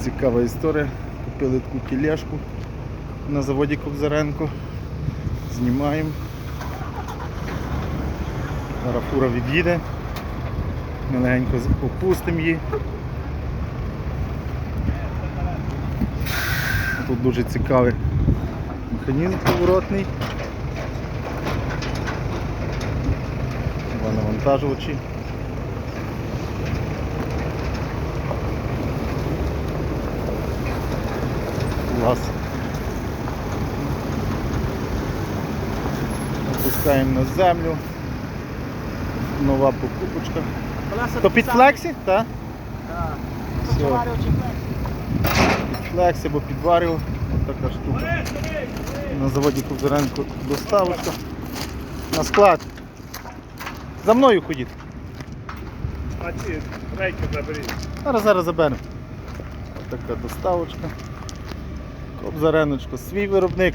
Цікава історія. Купили таку тележку на заводі Кобзаренко. Знімаємо. Зараз фура від'їде. Ми опустимо її. Тут дуже цікавий механізм поворотний. Два навантажувачі. Клас. Опускаємо на землю. Нова покупочка. То під флексі? Так? Так. Все. Поварювачі Під флексі або під варіо. Така штука. На заводі Кузаренко доставочка. На склад. За мною ходіть. А ці рейки заберіть. Зараз зараз заберемо. Ось така доставочка. Кобзареночко, свій виробник.